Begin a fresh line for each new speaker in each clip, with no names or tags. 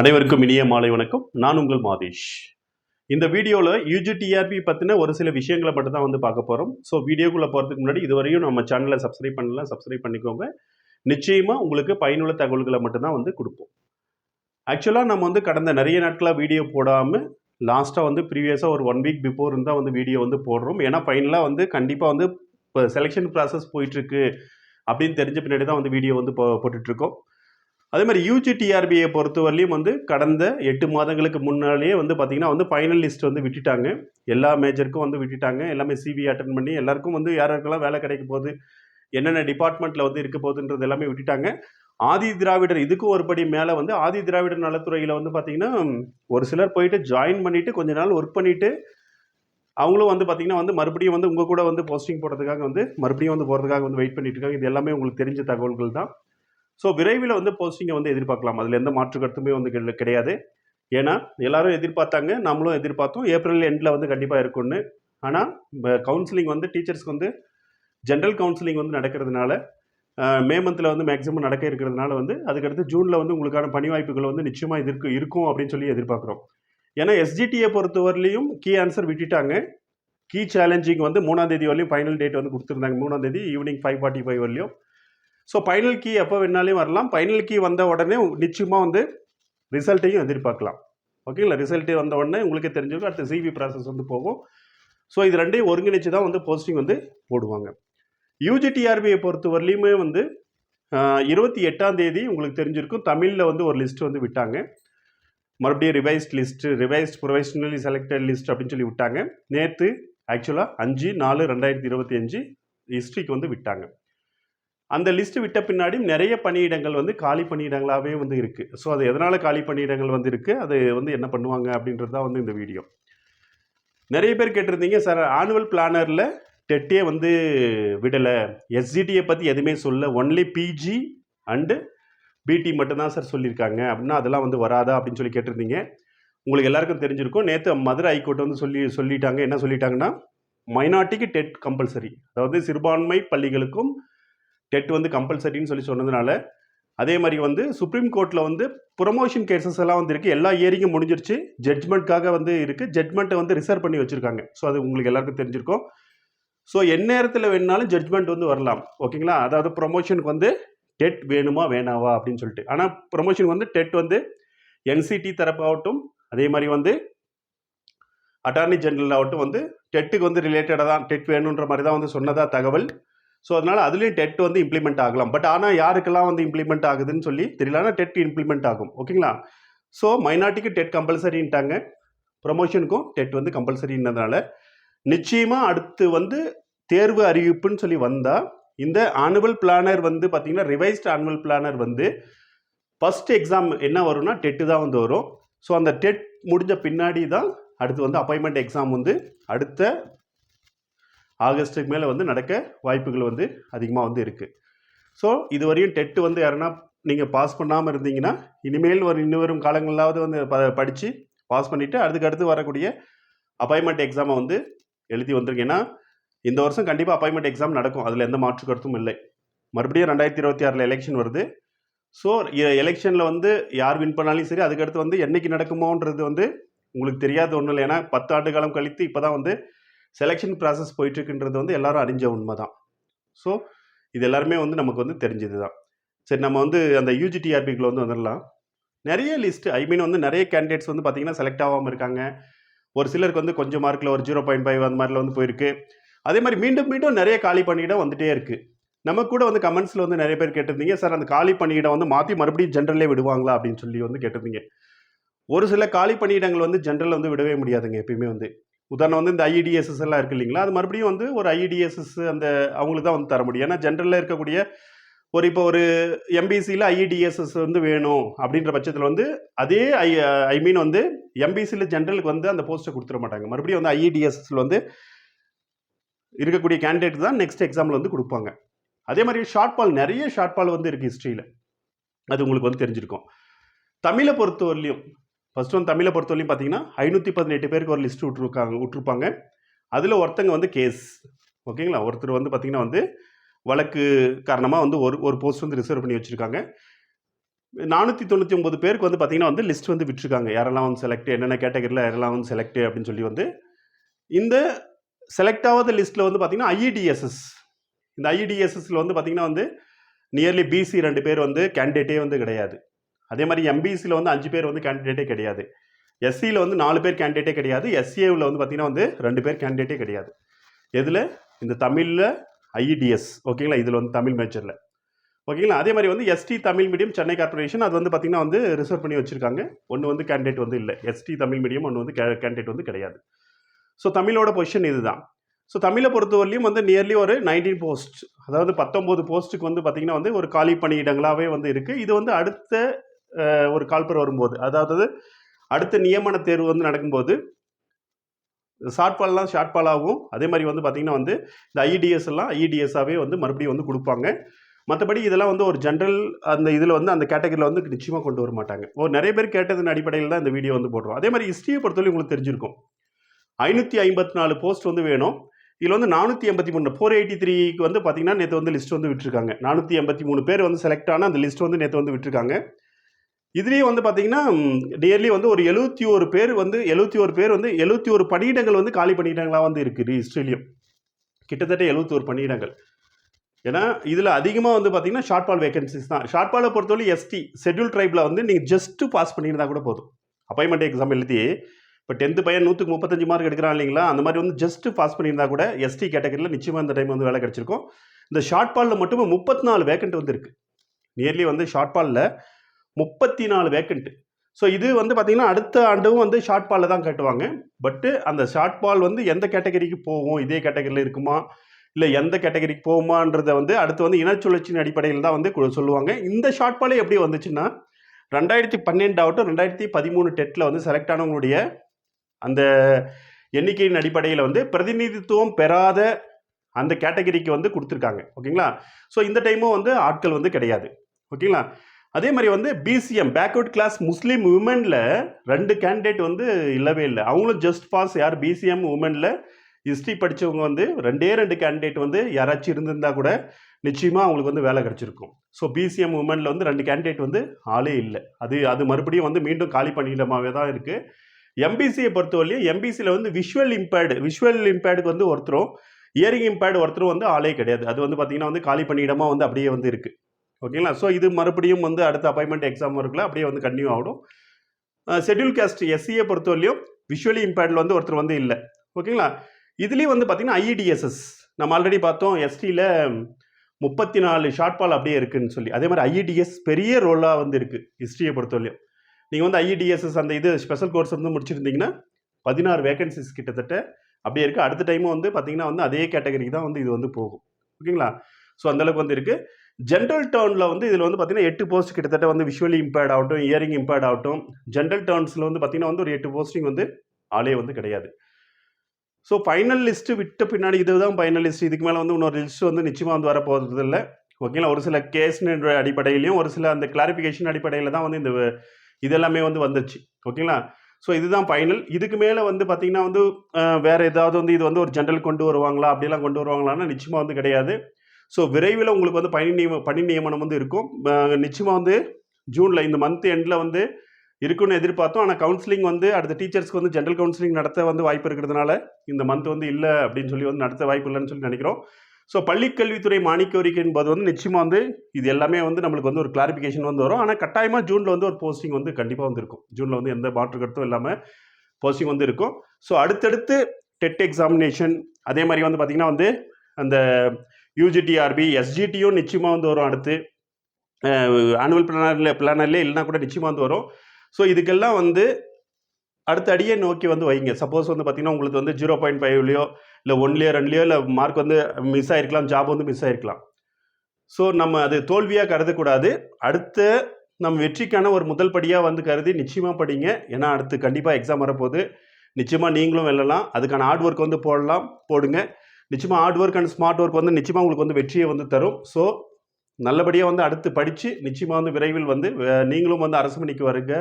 அனைவருக்கும் இனிய மாலை வணக்கம். நான் உங்கள் மாதேஷ். இந்த வீடியோவில் யூஜிடிஆர்பி பற்றின ஒரு சில விஷயங்களை மட்டும் தான் வந்து பார்க்க போகிறோம் ஸோ வீடியோக்குள்ளே போகிறதுக்கு முன்னாடி இதுவரையும் நம்ம சேனலை சப்ஸ்கிரைப் பண்ணலாம் சப்ஸ்கிரைப் பண்ணிக்கோங்க. நிச்சயமாக உங்களுக்கு பயனுள்ள தகவல்களை மட்டும்தான் வந்து கொடுப்போம். ஆக்சுவலாக நம்ம வந்து கடந்த நிறைய நாட்களாக வீடியோ போடாமல் லாஸ்ட்டாக வந்து ப்ரீவியஸாக ஒரு ஒன் வீக் பிஃபோர் இருந்தால் வந்து வீடியோ வந்து போடுறோம். ஏன்னா ஃபைனலாக வந்து கண்டிப்பாக வந்து இப்போ செலெக்ஷன் ப்ராசஸ் போயிட்டுருக்கு அப்படின்னு தெரிஞ்ச பின்னாடி தான் வந்து வீடியோ வந்து போ போட்டுட்ருக்கோம் அதே மாதிரி யூஜிடிஆர்பியை பொறுத்தவரையிலையும் வந்து கடந்த எட்டு மாதங்களுக்கு முன்னாலேயே வந்து பார்த்திங்கன்னா வந்து ஃபைனல் லிஸ்ட் வந்து விட்டுட்டாங்க. எல்லா மேஜருக்கும் வந்து விட்டுட்டாங்க. எல்லாமே சிவி அட்டன் பண்ணி எல்லாருக்கும் வந்து யார் யாருக்கெல்லாம் வேலை கிடைக்க போகுது என்னென்ன டிபார்ட்மெண்ட்டில் வந்து இருக்க போகுதுன்றது எல்லாமே விட்டுட்டாங்க. ஆதி திராவிடர் இதுக்கும் ஒரு படி மேலே வந்து ஆதி திராவிடர் நலத்துறையில் வந்து பார்த்திங்கன்னா ஒரு சிலர் போயிட்டு ஜாயின் பண்ணிவிட்டு கொஞ்ச நாள் ஒர்க் பண்ணிவிட்டு அவங்களும் வந்து பார்த்திங்கன்னா வந்து மறுபடியும் வந்து உங்கள் கூட வந்து போஸ்டிங் போடுறதுக்காக வந்து மறுபடியும் வந்து போகிறதுக்காக வந்து வெயிட் பண்ணிட்டு இருக்காங்க. இது எல்லாமே உங்களுக்கு தெரிஞ்ச தகவல்கள் தான். ஸோ விரைவில் வந்து போஸ்டிங்கை வந்து எதிர்பார்க்கலாம். அதில் எந்த மாற்று கருத்துமே வந்து கிடையாது. ஏன்னா எல்லாரும் எதிர்பார்த்தாங்க. நம்மளும் எதிர்பார்த்தோம். ஏப்ரல் எண்டில் வந்து கண்டிப்பாக இருக்கும்னு. ஆனால் கவுன்சிலிங் வந்து டீச்சர்ஸ்க்கு வந்து ஜென்ரல் கவுன்சிலிங் வந்து நடக்கிறதுனால மே மந்தில் வந்து மேக்ஸிமம் நடக்க இருக்கிறதுனால வந்து அதுக்கடுத்து ஜூனில் வந்து உங்களுக்கான பணி வாய்ப்புகள் வந்து நிச்சயமாக இதற்கு இருக்கும் அப்படின்னு சொல்லி எதிர்பார்க்குறோம். ஏன்னா எஸ்ஜிடியை பொறுத்தவரையிலையும் கீ ஆன்சர் விட்டுட்டாங்க. கீ சேலஞ்சிங் வந்து மூணாம் தேதி வரலையும் ஃபைனல் டேட் வந்து கொடுத்துருந்தாங்க. மூணாம் தேதி ஈவினிங் ஃபைவ் ஃபார்ட்டி ஃபைவ் வரலையும் ஸோ ஃபைனல் கீ எப்போ வேணாலையும் வரலாம். ஃபைனல் கீ வந்த உடனே நிச்சயமாக வந்து ரிசல்ட்டையும் எதிர்பார்க்கலாம். ஓகேங்களா ரிசல்ட்டு வந்த உடனே உங்களுக்கே தெரிஞ்சிருக்கும். அடுத்து சிபி ப்ராசஸ் வந்து போகும். ஸோ இது ரெண்டையும் ஒருங்கிணைச்சு தான் வந்து போஸ்டிங் வந்து போடுவாங்க. யூஜிடிஆர்பியை பொறுத்த வரலையுமே வந்து இருபத்தி எட்டாம் தேதி உங்களுக்கு தெரிஞ்சிருக்கும். தமிழில் வந்து ஒரு லிஸ்ட் வந்து விட்டாங்க. மறுபடியும் revised list revised professionally selected list அப்படின்னு சொல்லி விட்டாங்க. நேற்று ஆக்சுவலாக அஞ்சு நாலு ரெண்டாயிரத்தி இருபத்தி அஞ்சு ஹிஸ்ட்ரிக்கு வந்து விட்டாங்க. அந்த லிஸ்ட் விட்ட பின்னாடி நிறைய பணியிடங்கள் வந்து காலி பணியிடங்களாகவே வந்து இருக்குது ஸோ அது எதனால் காலி பணியிடங்கள் வந்து இருக்குது அது வந்து என்ன பண்ணுவாங்க அப்படின்றது தான் வந்து இந்த வீடியோ நிறைய பேர் கேட்டிருந்தீங்க சார் ஆனுவல் பிளானரில் டெட்டே வந்து விடலை. எஸ்ஜிடியை பற்றி எதுவுமே சொல்ல. ஒன்லி பிஜி அண்டு பிடி மட்டும்தான் சார் சொல்லியிருக்காங்க. அப்படின்னா அதெல்லாம் வந்து வராதா அப்படின்னு சொல்லி கேட்டிருந்தீங்க. உங்களுக்கு எல்லாருக்கும் தெரிஞ்சிருக்கும். நேற்று மதுரை ஹைகோர்ட் வந்து சொல்லி சொல்லிட்டாங்க. என்ன சொல்லிட்டாங்கன்னா மைனாரிட்டிக்கு டெட் கம்பல்சரி அதாவது சிறுபான்மை பள்ளிகளுக்கும் டெட் வந்து கம்பல்சரின்னு சொல்லி சொன்னதுனால அதே மாதிரி வந்து சுப்ரீம் கோர்ட்டில் வந்து ப்ரொமோஷன் கேசஸ் எல்லாம் வந்து இருக்குது எல்லா இயரிங்கும் முடிஞ்சிருச்சு. ஜட்மெண்ட்காக வந்து இருக்குது ஜட்மெண்ட்டை வந்து ரிசர்வ் பண்ணி வச்சுருக்காங்க. ஸோ அது உங்களுக்கு எல்லாருக்கும் தெரிஞ்சிருக்கும். ஸோ எந்நேரத்தில் வேணுனாலும் ஜட்மெண்ட் வந்து வரலாம். ஓகேங்களா அதாவது ப்ரொமோஷனுக்கு வந்து டெட் வேணுமா வேணாவா அப்படின்னு சொல்லிட்டு. ஆனால் ப்ரொமோஷனுக்கு வந்து டெட் வந்து என்சிடி தரப்பாகட்டும் அதே மாதிரி வந்து அட்டார்னி ஜெனரல் ஆகட்டும் வந்து டெட்டுக்கு வந்து ரிலேட்டடாக தான் டெட் வேணுன்ற மாதிரி தான் வந்து சொன்னதாக தகவல். ஸோ அதனால் அதுலேயும் டெட் வந்து இம்ப்ளிமெண்ட் ஆகலாம். பட் ஆனால் யாருக்கெல்லாம் வந்து இம்ப்ளிமெண்ட் ஆகுதுன்னு சொல்லி தெரியல. ஆனால் டெட் இம்ப்ளிமெண்ட் ஆகும். ஓகேங்களா ஸோ மைனாரிட்டிக்கு டெட் கம்பல்சரின்ட்டாங்க ப்ரொமோஷனுக்கும் டெட் வந்து கம்பல்சரின்றதுனால நிச்சயமாக அடுத்து வந்து தேர்வு அறிவிப்புன்னு சொல்லி வந்தால் இந்த ஆனுவல் பிளானர் வந்து பார்த்தீங்கன்னா ரிவைஸ்ட் ஆனுவல் பிளானர் வந்து ஃபர்ஸ்ட் எக்ஸாம் என்ன வரும்னா டெட்டு தான் வந்து வரும். ஸோ அந்த டெட் முடிஞ்ச பின்னாடி தான் அடுத்து வந்து அப்பாயின்மெண்ட் எக்ஸாம் வந்து அடுத்த ஆகஸ்ட்டுக்கு மேலே வந்து நடக்க வாய்ப்புகள் வந்து அதிகமாக வந்து இருக்குது ஸோ இதுவரையும் டெட்டு வந்து யாருன்னா நீங்கள் பாஸ் பண்ணாமல் இருந்தீங்கன்னா இனிமேல் ஒரு இன்னும் வரும் காலங்களாவது வந்து ப படித்து பாஸ் பண்ணிவிட்டு அதுக்கு அடுத்து வரக்கூடிய அப்பாயின்மெண்ட் எக்ஸாமை வந்து எழுதி வந்துருங்க ஏன்னா இந்த வருஷம் கண்டிப்பாக அப்பாயின்மெண்ட் எக்ஸாம் நடக்கும். அதில் எந்த மாற்று கருத்தும் இல்லை. மறுபடியும் ரெண்டாயிரத்தி இருபத்தி ஆறில் எலெக்ஷன் வருது. ஸோ எலெக்ஷனில் வந்து யார் வின் பண்ணாலும் சரி அதுக்கடுத்து வந்து என்னைக்கு நடக்குமோன்றது வந்து உங்களுக்கு தெரியாத ஒன்றும் இல்லை. ஏன்னா பத்து ஆண்டு காலம் கழித்து இப்போ தான் வந்து செலெக்ஷன் ப்ராசஸ் போயிட்டுருக்குன்றது வந்து எல்லாரும் அறிஞ்ச உண்மை தான் ஸோ இது எல்லாருமே வந்து நமக்கு வந்து தெரிஞ்சது தான் சரி நம்ம வந்து அந்த யூஜிடிஆர்பிக்குள்ள வந்து வந்துடலாம் நிறைய லிஸ்ட் ஐ மீன் வந்து நிறைய கேண்டிடேட்ஸ் வந்து பார்த்தீங்கன்னா செலக்ட் ஆகாமல் இருக்காங்க. ஒரு சிலருக்கு வந்து கொஞ்சம் மார்க்கில் ஒரு ஜீரோ பாயிண்ட் ஃபைவ் அந்த மாதிரில வந்து போயிருக்கு. அதே மாதிரி மீண்டும் மீண்டும் நிறைய காலி பணியிடம் வந்துகிட்டே இருக்குது நம்ம கூட வந்து கமெண்ட்ஸில் வந்து நிறைய பேர் கேட்டிருந்தீங்க சார் அந்த காலி பணியிடம் வந்து மாற்றி மறுபடியும் ஜென்ரலே விடுவாங்களா? அப்படின்னு சொல்லி வந்து கேட்டிருந்தீங்க. ஒரு சில காலி பணியிடங்கள் வந்து ஜென்ரல் வந்து விடவே முடியாதுங்க எப்பயுமே வந்து. உதாரணம் வந்து இந்த ஐஇடிஎஸ்எஸ் எல்லாம் இருக்கு இல்லைங்களா? அது மறுபடியும் வந்து ஒரு ஐஇடிஎஸ்எஸ் அந்த அவங்களுக்கு தான் வந்து தர முடியும். ஏன்னா ஜென்ரலில் இருக்கக்கூடிய ஒரு இப்போ ஒரு எம்பிசியில் ஐஇடிஎஸ்எஸ் வந்து வேணும் அப்படின்ற பட்சத்தில் வந்து அதே ஐ ஐ மீன் வந்து எம்பிசியில் ஜென்ரலுக்கு வந்து அந்த போஸ்ட்டை கொடுத்துட மாட்டாங்க. மறுபடியும் வந்து ஐஇடிஎஸ்எஸ்ல வந்து இருக்கக்கூடிய கேண்டிடேட் தான் நெக்ஸ்ட் எக்ஸாமில் வந்து கொடுப்பாங்க. அதே மாதிரி ஷார்ட் பால் நிறைய ஷார்ட் பால் வந்து இருக்குது ஹிஸ்ட்ரியில் அது உங்களுக்கு வந்து தெரிஞ்சிருக்கும். தமிழை பொறுத்தவரையிலையும் ஃபஸ்ட்டு வந்து தமிழை பொறுத்தவரையும் பார்த்தீங்கன்னா ஐநூற்றி பதினெட்டு பேருக்கு ஒரு லிஸ்ட் விட்ருக்காங்க விட்ருப்பாங்க அதில் ஒருத்தங்க வந்து கேஸ் ஓகேங்களா ஒருத்தர் வந்து பார்த்தீங்கன்னா வந்து வழக்கு காரணமாக வந்து ஒரு ஒரு போஸ்ட் வந்து ரிசர்வ் பண்ணி வச்சுருக்காங்க. நானூற்றி தொண்ணூற்றி ஒம்பது பேருக்கு வந்து பார்த்தீங்கன்னா வந்து லிஸ்ட் வந்து விட்டுருக்காங்க. யாரெல்லாம் வந்து செலக்ட் என்னென்ன கேட்டகரியில் யாரெல்லாம் வந்து செலக்ட் அப்படின்னு சொல்லி வந்து. இந்த செலக்ட் ஆகாத லிஸ்ட்டில் வந்து பார்த்தீங்கன்னா ஐஇடிஎஸ்எஸ் இந்த ஐஇடிஎஸ்எஸ்ல வந்து பார்த்தீங்கன்னா வந்து நியர்லி பிசி ரெண்டு பேர் வந்து கேண்டிடேட்டே வந்து கிடையாது. அதே மாதிரி எம்பிசியில் வந்து அஞ்சு பேர் வந்து கேண்டிடேட்டே கிடையாது. எஸ்சியில் வந்து நாலு பேர் கேண்டிடேட்டே கிடையாது. எஸ்சிஏவில் வந்து பார்த்தீங்கன்னா வந்து ரெண்டு பேர் கேண்டிடேட்டே கிடையாது. எதில்? இந்த தமிழில் ஐஇடிஎஸ் ஓகேங்களா இதில் வந்து தமிழ் மேஜரில் ஓகேங்களா அதே மாதிரி வந்து ST Tamil medium Chennai corporation அது வந்து பார்த்தீங்கன்னா வந்து ரிசர்வ் பண்ணி வச்சுருக்காங்க. ஒன்று வந்து கேண்டிடேட் வந்து இல்லை. எஸ்டி தமிழ் மீடியம் ஒன்று வந்து கேண்டிடேட் வந்து கிடையாது. ஸோ தமிழோட பொசிஷன் இதுதான். ஸோ தமிழை பொறுத்தவரையிலையும் வந்து நியர்லி ஒரு நைன்டீன் போஸ்ட் அதாவது பத்தொம்போது போஸ்ட்டுக்கு வந்து பார்த்திங்கன்னா வந்து ஒரு காலி பணியிடங்களாகவே வந்து இருக்குது இது வந்து அடுத்த ஒரு கால்பர் வரும்போது. அதாவது அடுத்த நியமன தேர்வு வந்து நடக்கும்போது ஷார்ட் பால்லாம் ஷார்ட் பாலாகவும் அதே மாதிரி வந்து பார்த்திங்கன்னா வந்து இந்த ஐடிஎஸ் எல்லாம் ஐடிஎஸ்ஸாகவே வந்து மறுபடியும் வந்து கொடுப்பாங்க. மற்றபடி இதெல்லாம் வந்து ஒரு ஜென்ரல் அந்த இதில் வந்து அந்த கேட்டகரியில் வந்து நிச்சயமாக கொண்டு வர மாட்டாங்க. ஒரு நிறைய பேர் கேட்டதன் அடிப்படையில் தான் இந்த வீடியோ வந்து போடுறோம். அதே மாதிரி ஹிஸ்ட்ரியை பொறுத்தவரை உங்களுக்கு தெரிஞ்சிருக்கும். ஐநூற்றி ஐம்பத்தி நாலு போஸ்ட் வந்து வேணும். இதில் வந்து நானூற்றி எண்பத்தி மூணு ஃபோர் எயிட்டி த்ரீக்கு வந்து பார்த்தீங்கன்னா நேற்று வந்து லிஸ்ட் வந்து விட்டுருக்காங்க. நானூற்றி எண்பத்தி மூணு பேர் வந்து செலக்ட் ஆன அந்த லிஸ்ட் வந்து நேற்று வந்து விட்டுருக்காங்க. இதுலேயே வந்து பார்த்தீங்கன்னா நியர்லி வந்து ஒரு எழுபத்தி ஒரு பேர் வந்து எழுபத்தி ஒரு பேர் வந்து எழுபத்தி ஒரு பணியிடங்கள் வந்து காலி பணியிடங்களாக வந்து இருக்குது ஹிஸ்ட்ரிலையும் கிட்டத்தட்ட எழுபத்தி ஒரு பணியிடங்கள். ஏன்னா இதில் அதிகமாக வந்து பார்த்தீங்கன்னா ஷார்ட் பால் வேகன்சிஸ் தான். ஷார்ட் பாலை பொறுத்தவரை எஸ்டி ஷெட்யூல் ட்ரைபில் வந்து நீங்கள் ஜஸ்ட்டு பாஸ் பண்ணியிருந்தா கூட போதும். அப்பாயின்மெண்ட் எக்ஸாம் எழுதி இப்போ டென்த்து பையன் நூற்றுக்கு முப்பத்தஞ்சு மார்க் எடுக்கிறான் இல்லைங்களா அந்த மாதிரி வந்து ஜஸ்ட்டு பாஸ் பண்ணியிருந்தா கூட எஸ்டி கேட்டகரியில் நிச்சயமாக இந்த டைம் வந்து வேலை கிடச்சிருக்கும். இந்த ஷார்ட் பாலில் மட்டும் முப்பத்தி நாலு வேக்கண்ட் வந்து இருக்குது நியர்லி வந்து ஷார்ட் பாலில் முப்பத்தி நாலு வேக்கண்ட்டு ஸோ இது வந்து பார்த்திங்கன்னா அடுத்த ஆண்டும் வந்து ஷார்ட் பாலில் தான் கட்டுவாங்க. பட்டு அந்த ஷார்ட் பால் வந்து எந்த கேட்டகரிக்கு போகும்? இதே கேட்டகரியில் இருக்குமா? இல்லை எந்த கேட்டகரிக்கு போகுமான்றதை வந்து அடுத்து வந்து இனச்சுழற்சியின் அடிப்படையில் தான் வந்து சொல்லுவாங்க. இந்த ஷார்ட் பாலே எப்படி வந்துச்சுன்னா ரெண்டாயிரத்தி பன்னெண்டு ஆகட்டும் ரெண்டாயிரத்தி பதிமூணு டெட்டில் வந்து செலக்ட் ஆனவங்களுடைய அந்த எண்ணிக்கையின் அடிப்படையில் வந்து பிரதிநிதித்துவம் பெறாத அந்த கேட்டகரிக்கு வந்து கொடுத்துருக்காங்க. ஓகேங்களா? ஸோ இந்த டைமும் வந்து ஆட்கள் வந்து கிடையாது. ஓகேங்களா? அதே மாதிரி வந்து பிசிஎம் பேக்வர்ட் கிளாஸ் முஸ்லீம் உமனில் ரெண்டு கேண்டிடேட் வந்து இல்லவே இல்லை. அவங்களும் ஜஸ்ட் பாஸ் யார் பிசிஎம் உமனில் ஹிஸ்ட்ரி படித்தவங்க வந்து ரெண்டே ரெண்டு கேண்டிடேட் வந்து யாராச்சும் இருந்திருந்தா கூட நிச்சயமாக அவங்களுக்கு வந்து வேலை கிடச்சிருக்கும். ஸோ பிசிஎம் உமனில் வந்து ரெண்டு கேண்டிடேட் வந்து ஆளே இல்லை. அது அது மறுபடியும் வந்து மீண்டும் காலி பண்ணிடமாவே தான் இருக்குது எம்பிசியை பொறுத்தவரையும் எம்பிசியில் வந்து விஷுவல் இம்பேர்டு விஷுவல் இம்பேர்டுக்கு வந்து ஒருத்தரும் இயரிங் இம்பேர்டு ஒருத்தரும் வந்து ஆளே கிடையாது. அது வந்து பார்த்திங்கன்னா வந்து காலி பணியிடமாக வந்து அப்படியே வந்து இருக்குது ஓகேங்களா? ஸோ இது மறுபடியும் வந்து அடுத்த அப்பாயின்மெண்ட் எக்ஸாம் இருக்குல்ல அப்படியே வந்து கண்டினியூ ஆகிடும் ஷெட்யூல் காஸ்ட் எஸ்சியை பொறுத்தவரையும் விஷுவலி இம்பேர்டில் வந்து ஒருத்தர் வந்து இல்லை. ஓகேங்களா? இதுலேயும் வந்து பார்த்தீங்கன்னா ஐஇடிஎஸ்எஸ் நம்ம ஆல்ரெடி பார்த்தோம் எஸ்டியில் முப்பத்தி நாலு ஷார்ட் பால் அப்படியே இருக்குன்னு சொல்லி. அதே மாதிரி ஐஇடிஎஸ் பெரிய ரோலாக வந்து இருக்குது ஹிஸ்ட்ரியை பொறுத்தவரையும் நீங்கள் வந்து ஐஇடிஎஸ்எஸ் அந்த இது ஸ்பெஷல் கோர்ஸ் வந்து முடிச்சிருந்தீங்கன்னா பதினாறு வேகன்சிஸ் கிட்டத்தட்ட அப்படியே இருக்குது அடுத்த டைமும் வந்து பார்த்தீங்கன்னா வந்து அதே கேட்டகரிக்கு தான் வந்து இது வந்து போகும். ஓகேங்களா? ஸோ அந்தளவுக்கு வந்து இருக்குது ஜென்ரல் டேர்னில் வந்து இதில் வந்து பார்த்தீங்கன்னா எட்டு போஸ்ட் கிட்டத்தட்ட வந்து விஷுவலி இம்பேர்ட் ஆகட்டும் இயரிங் இம்பேர்ட் ஆகட்டும். ஜென்ரல் டேர்ன்ஸில் வந்து பார்த்தீங்கன்னா வந்து ஒரு எட்டு போஸ்டிங் வந்து ஆளே வந்து கிடையாது. ஸோ ஃபைனல் லிஸ்ட்டு விட்ட பின்னாடி இதுதான் ஃபைனல் லிஸ்ட் இதுக்கு மேலே வந்து இன்னொரு லிஸ்ட் வந்து நிச்சயமாக வந்து வரப்போகிறது இல்லை ஓகேங்களா ஒரு சில கேஸ்ன்ற அடிப்படையிலையும் ஒரு சில அந்த கிளாரிஃபிகேஷன் அடிப்படையில் தான் வந்து இந்த இதெல்லாமே வந்து வந்துச்சு. ஓகேங்களா ஸோ இதுதான் ஃபைனல் இதுக்கு மேலே வந்து பார்த்திங்கன்னா வந்து வேறு ஏதாவது வந்து இது வந்து ஒரு ஜென்ரல் கொண்டு வருவாங்களா? அப்படிலாம் கொண்டு வருவாங்களான்னா நிச்சயமாக வந்து கிடையாது. ஸோ விரைவில் உங்களுக்கு வந்து பணி நியம பணி நியமனம் வந்து இருக்கும். நிச்சயமாக வந்து ஜூனில் இந்த மந்த் எண்டில் வந்து இருக்குன்னு எதிர்பார்த்தோம். ஆனால் கவுன்சிலிங் வந்து அடுத்த டீச்சர்ஸ்க்கு வந்து ஜென்ரல் கவுன்சிலிங் நடத்த வந்து வாய்ப்பு இருக்கிறதுனால இந்த மந்த் வந்து இல்லை அப்படின்னு சொல்லி வந்து நடத்த வாய்ப்பு இல்லைன்னு சொல்லி நினைக்கிறோம். ஸோ பள்ளிக்கல்வித்துறை மானிய கோரிக்கை என்பது வந்து நிச்சயமாக வந்து இது எல்லாமே வந்து நம்மளுக்கு வந்து ஒரு கிளாரிஃபிகேஷன் வந்து வரும். ஆனால் கட்டாயமாக ஜூனில் வந்து ஒரு போஸ்டிங் வந்து கண்டிப்பாக வந்து இருக்கும் ஜூனில் வந்து எந்த மாற்று கருத்தும் இல்லாமல் போஸ்டிங் வந்து இருக்கும். ஸோ அடுத்தடுத்து டெட் எக்ஸாமினேஷன் அதே மாதிரி வந்து பார்த்திங்கன்னா வந்து அந்த யூஜிடிஆர்பி எஸ்ஜிடியும் நிச்சயமாக வந்து வரும் அடுத்து. ஆனுவல் பிளானரில் பிளானர்லேயே இல்லைனா கூட நிச்சயமாக வந்து வரும். ஸோ இதுக்கெல்லாம் வந்து அடுத்த அடியை நோக்கி வந்து வைங்க. சப்போஸ் வந்து பார்த்தீங்கன்னா உங்களுக்கு வந்து ஜீரோ பாயிண்ட் ஃபைவ்லையோ இல்லை ஒன்லேயோ ரெண்டுலையோ இல்லை மார்க் வந்து மிஸ் ஆகிருக்கலாம் ஜாப் வந்து மிஸ் ஆகிருக்கலாம் ஸோ நம்ம அது தோல்வியாக கருதக்கூடாது. அடுத்த நம்ம வெற்றிக்கான ஒரு முதல் படியாக வந்து கருதி நிச்சயமாக படிங்க. ஏன்னா அடுத்து கண்டிப்பாக எக்ஸாம் வரப்போகுது. நிச்சயமாக நீங்களும் வெல்லலாம். அதுக்கான ஹார்ட் ஒர்க் வந்து போடலாம் போடுங்க. நிச்சயமாக hard work and smart work வந்து நிச்சயமாக உங்களுக்கு வந்து வெற்றியை வந்து தரும். ஸோ நல்லபடியாக வந்து அடுத்து படித்து நிச்சயமாக வந்து விரைவில் வந்து நீங்களும் வந்து அரசு மணிக்கு வருக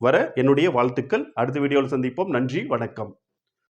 வர என்னுடைய வாழ்த்துக்கள். அடுத்த வீடியோவில் சந்திப்போம். நன்றி வணக்கம்.